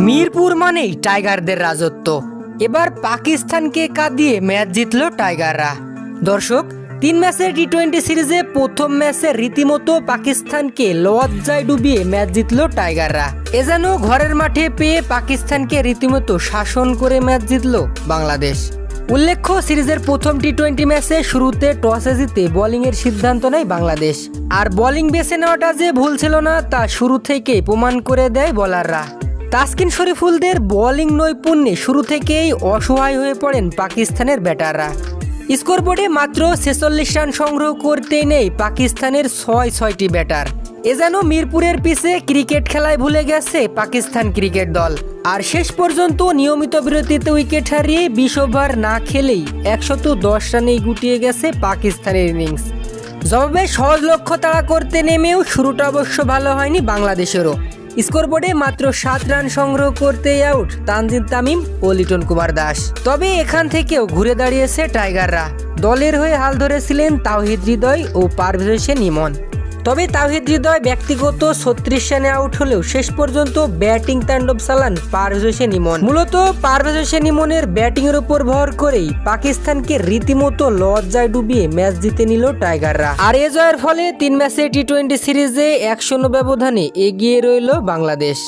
মিরপুর মানেই টাইগারদের রাজত্ব। এবার পাকিস্তানকে কাঁদিয়ে ম্যাচ জিতল টাইগাররা। দর্শক, তিন ম্যাচের টি টোয়েন্টি সিরিজে প্রথম ম্যাচে রীতিমতো পাকিস্তানকে লজ্জায় ডুবিয়ে ম্যাচ জিতল টাইগাররা। এ যেন ঘরের মাঠে পেয়ে পাকিস্তানকে রীতিমতো শাসন করে ম্যাচ জিতল বাংলাদেশ। উল্লেখ্য, সিরিজের প্রথম টি টোয়েন্টি ম্যাচে শুরুতে টসে জিতে বোলিংয়ের সিদ্ধান্ত নেয় বাংলাদেশ। আর বোলিং বেছে নেওয়াটা যে ভুল ছিল না, তা শুরু থেকেই প্রমাণ করে দেয় বোলাররা তাসকিন শরীফুলদের বোলিং নৈপুণ্যে শুরু থেকেই অসহায় হয়ে পড়েন পাকিস্তানের ব্যাটাররা। স্কোরবোর্ডে মাত্র ছেচল্লিশ রান সংগ্রহ করতে নেই পাকিস্তানের ছয় ছয়টি ব্যাটার। এ যেন মিরপুরের পিছে ক্রিকেট খেলায় ভুলে গেছে পাকিস্তান ক্রিকেট দল। আর শেষ পর্যন্ত নিয়মিত বিরতিতে উইকেট হারিয়ে বিশ ওভার না খেলেই একশত দশ রানেই গুটিয়ে গেছে পাকিস্তানের ইনিংস। জবাবে সহজ লক্ষ্য তাড়া করতে নেমেও শুরুটা অবশ্য ভালো হয়নি বাংলাদেশেরও। স্কোরবোর্ডে মাত্র সাত রান সংগ্রহ করতেই আউট তানজিদ তামিম ও লিটন কুমার দাস। তবে এখান থেকেও ঘুরে দাঁড়িয়েছে টাইগাররা। দলের হয়ে হাল ধরেছিলেন তাওহিদ হৃদয় ও পারভেজ হোসেন ইমন। তবে তাওহিদ হৃদয় ব্যক্তিগত ছত্রিশ রানে আউট হলেও শেষ পর্যন্ত ব্যাটিং তাণ্ডব চালান পারভেজ হোসেন ইমন। মূলত পারভেজ হোসেন ইমনের ব্যাটিং এর উপর ভর করেই পাকিস্তানকে রীতিমতো লজ্জায় ডুবিয়ে ম্যাচ জিতে নিল টাইগাররা। আর এ জয়ের ফলে তিন ম্যাচে টি টোয়েন্টি সিরিজে একশো ব্যবধানে এগিয়ে রইল বাংলাদেশ।